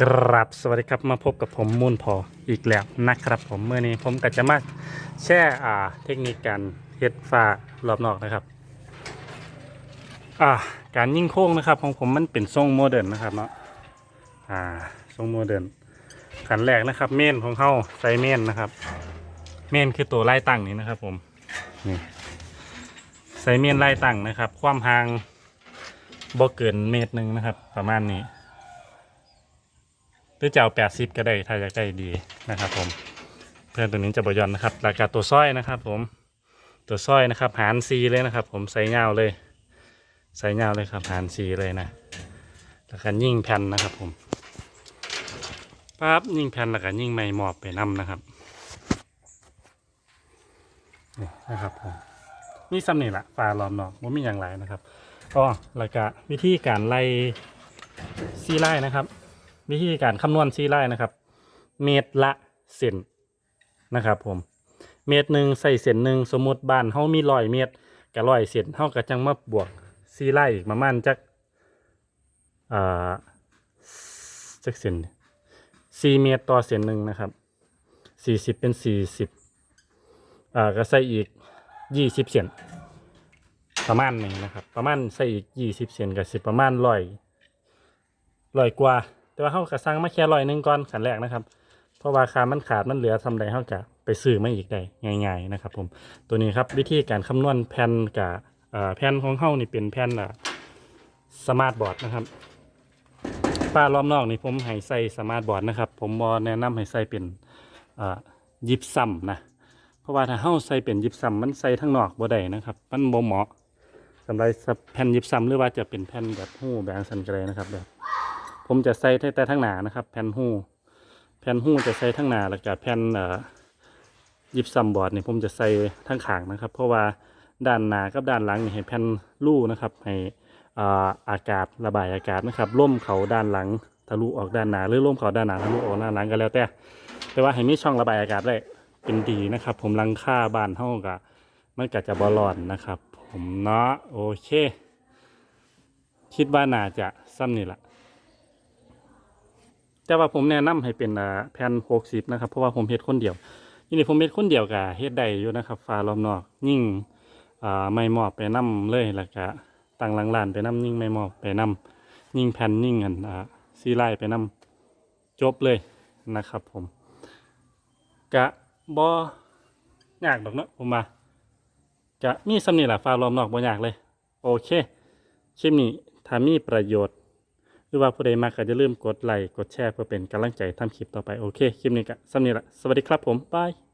กรับสวัสดีครับมาพบกับผมมูนพออีกแล้วนะครับผมเมื่อนี้ผมก็จะมาแช่อ่าเทคนิคการเฮ็ดฟ้ารอบนอกนะครับอ่าการยิ่งโค้งนะครับของผมมันเป็นทรงโมเดิร์นนะครับเนาะอ่าทรงโมเดิร์นขันแรกนะครับ เมนของเขาใส่เมนนะครับ เมนคือตัวไล่ตั้งนี้นะครับ ผมนี่ใส่เมนไล่ตั้งนะครับ ความห่างบ่เกินเมตรหนึ่งนะครับ ประมาณนี้ หรือจะเอา80ก็ได้ถ้าอยากได้ดีนะครับผมเพื่อนตัวนี้จะบยอนนะครับ ราคาตัวสร้อยนะครับ ผมตัวสร้อยนะครับ หารซีเลยนะครับ ผมใส่เงาเลยใส่เงาเลยครับ หารซีเลยนะแล้วก็ยิ่งแผ่นนะครับ ผมปั๊บยิ่งแผ่นแล้วก็ยิ่งไม่หมอบไปนํนะครับนี่นะครับผมนี่ซ้ำนี่แหละฝาล้อมนอกว่ามีอย่างไรนะครับก็แล้วก็วิธีการไล่ซีไล่นะครับ วิธีการคำนวณซีไล่นะครับ เมตรละเซนนะครับผม เมตรหนึ่งใส่เซนหนึ่งสมมติบ้านเฮามีร้อยเมตรกับร้อยเซนเฮาก็จังมาบวกซีไล่อีกประมาณจักอ่าจักเซนสี่เมตรต่อเซนหนึ่งนะครับสี่สิบเป็นสี่สิบอ่าก็ใส่อีกยี่สิบเซนประมาณนี้นะครับ ประมาณใส่อีกยี่สิบเซนก็สิประมาณร้อยร้อยกว่า แต่ว่าเขากระซังมาแค่ร้อยหนึ่งก่อนขันแรกนะครับ เพราะว่าคามันขาดมันเหลือทำใดเขาจะไปซื้อมาอีกได้ง่าย ๆนะครับ ผมตัวนี้ครับวิธีการคำนวณแผ่นกับแผ่นของเขานี่เป็นแผ่นสมาร์ทบอร์ดนะครับป้ารอบนอกนี่ผมให้ใส่สมาร์ทบอร์ดนะครับ ผมบอแนะนำให้ใส่เป็นยิบซ้ำนะเพราะว่าถ้าเฮาใส่เป็นยิบซ้ำมันใส่ทั้งนอกบ่ได้นะครับ มันบ่เหมาะสำหรับแผ่นยิบซ้ำหรือว่าจะเป็นแผ่นแบบหู้แบบสันกระไรนะครับแบบ ผมจะใส่แต่ทั้งหนานะครับ แผ่นหู้แผ่นหู้จะใส่ทั้งหนาแล้วก็แผ่นเอ่อยิบซัมบอร์ดนี่ผมจะใส่ทั้งขางนะครับ เพราะว่าด้านหนากับด้านหลังนี่ให้แผ่นรูนะครับให้อ่าอากาศระบายอากาศนะครับล่มเขาด้านหลังทะลุออกด้านหน้าหรือล่มเขาด้านหน้าทะลุออกด้านหลังก็แล้วแต่แต่ว่าให้มีช่องระบายอากาศได้เป็นดีนะครับ ผมลังค่าบ้านเท่ากับมันก็จะบอลอนนะครับ ผมเนาะโอเค คิดว่าน่าจะซ้ำนี่แหละ แต่ว่าผมแนะนำให้เป็นแผ่นหกสิบนะครับเพราะว่าผมเฮ็ดคนเดียวทีนี้ผมเฮ็ดคนเดียวกับเฮ็ดได้อยู่นะครับฟ้ารอบนอกยิ่งอ่าไม่มอบไปนํเลยแล้วก็ตั้งหลังลานไปนํยิ่งไม่มอบไปนํยิ่งแผ่นยิ่งอันอ่าซีไล่ไปนํจบเลยนะครับผมกะบ่ยากดอกเนาะผมว่าจะมีสำนี่แหละฟ้ารอบนอกบ่ยากเลย โอเคคลิปนี้ถ้ามีประโยชน์ หรือว่าผู้ใดมากก็อย่าลืมกดไลค์กดแชร์เพื่อเป็นกำลังใจทำคลิปต่อไปโอเคคลิปนี้ก็สำนี้ละสวัสดีครับผมบาย